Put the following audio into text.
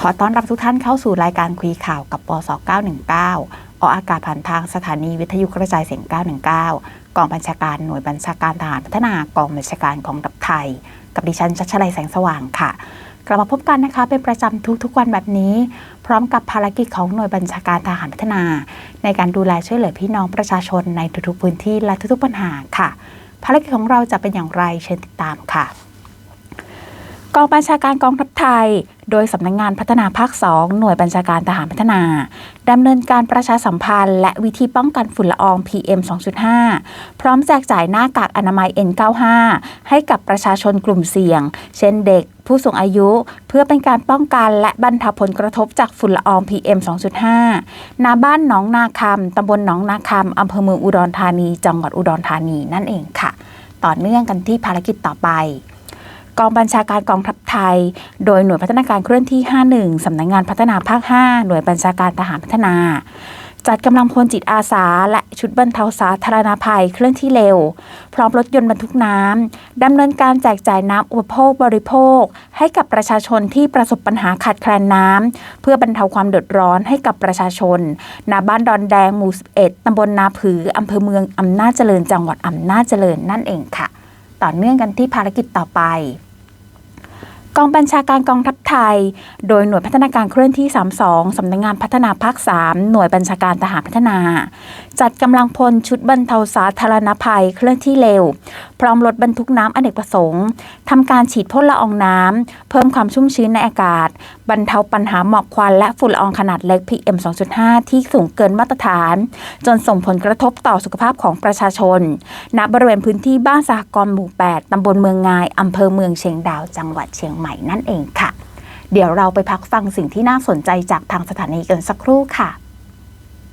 ขอต้อนรับทุกท่านเข้าสู่รายการคุยข่าวกับปส919 ออกอากาศผ่านทางสถานีวิทยุกระจายเสียง 919 กองบัญชาการหน่วยบัญชาการทหารพัฒนากองบัญชาการของดับไทย กับดิฉันชัชลัยแสงสว่างค่ะ กลับมาพบกันนะคะ เป็นประจำทุกๆวันแบบนี้ พร้อมกับภารกิจของหน่วยบัญชาการทหารพัฒนา ในการดูแลช่วยเหลือพี่น้องประชาชนในทุกๆพื้นที่และทุกๆปัญหาค่ะ ภารกิจของเราจะเป็นอย่างไรเชิญติดตามค่ะกองบัญชาการกองทัพ ไทย โดยสำนักงงานพัฒนาภาค 2 หน่วยบัญชาการทหารพัฒนาดำเนินการประชาสัมพันธ์ และวิธีป้องกันฝุ่นละออง PM 2.5 พร้อมแจกจ่ายหน้ากากอนามัย N95 ให้กับประชาชนกลุ่มเสี่ยง เช่นเด็กผู้สูงอายุ เพื่อเป็นการป้องกันและบรรเทาผลกระทบจากฝุ่นละออง PM 2.5ณบ้านหนองนาคำตำบลหนองนาคำอำเภอเมืองอุดรธานี จังหวัดอุดรธานีนั่นเองค่ะ ต่อเนื่องกันที่ภารกิจต่อไป กองบัญชาการกองทัพไทย โดยหน่วยพัฒนาการเคลื่อนที่ 51 สำนักงงานพัฒนาภาค 5 หน่วยบัญชาการทหารพัฒนา จัดกำลังพลจิตอาสา และชุดบรรเทาสาธารณภัยเคลื่อนที่เร็ว พร้อมรถยนต์บรรทุกน้ำดำเนินการแจกจ่ายน้ำอุปโภคบริโภค ให้กับประชาชนที่ประสบปัญหาขาดแคลนน้ำเพื่อบรรเทาความเดือดร้อนให้กับประชาชนณบ้านดอนแดงหมู่ 11ตำบลนาผืออำเภอเมืองอำนาจเจริญจังหวัดอำนาจเจริญนั่นเองค่ะต่อเนื่องกันที่ภารกิจต่อไป กองบัญชาการกองทัพไทย โดยหน่วยพัฒนาการเคลื่อนที่ 32 สำนักงงานพัฒนาภาค 3 หน่วยบัญชาการทหารพัฒนา จัดกำลังพลชุดบรรเทาสาธารณภัยเคลื่อนที่เร็วพร้อมรถบรรทุกน้ำอเนกประสงค์ทำการฉีดพ่นละอองน้ำ เพิ่มความชุ่มชื้นในอากาศ บรรเทาปัญหาหมอกควันและฝุ่นละอองขนาดเล็ก PM 2.5 ที่สูงเกินมาตรฐาน จนส่งผลกระทบต่อสุขภาพของประชาชน ณบริเวณพื้นที่บ้านสหกรณ์หมู่ 8ตำบลเมืองงายอำเภอเมืองเชียงดาว จังหวัดเชียงใหม่นั่นเองค่ะ เดี๋ยวเราไปพักฟังสิ่งที่น่าสนใจจากทางสถานีกันสักครู่ค่ะ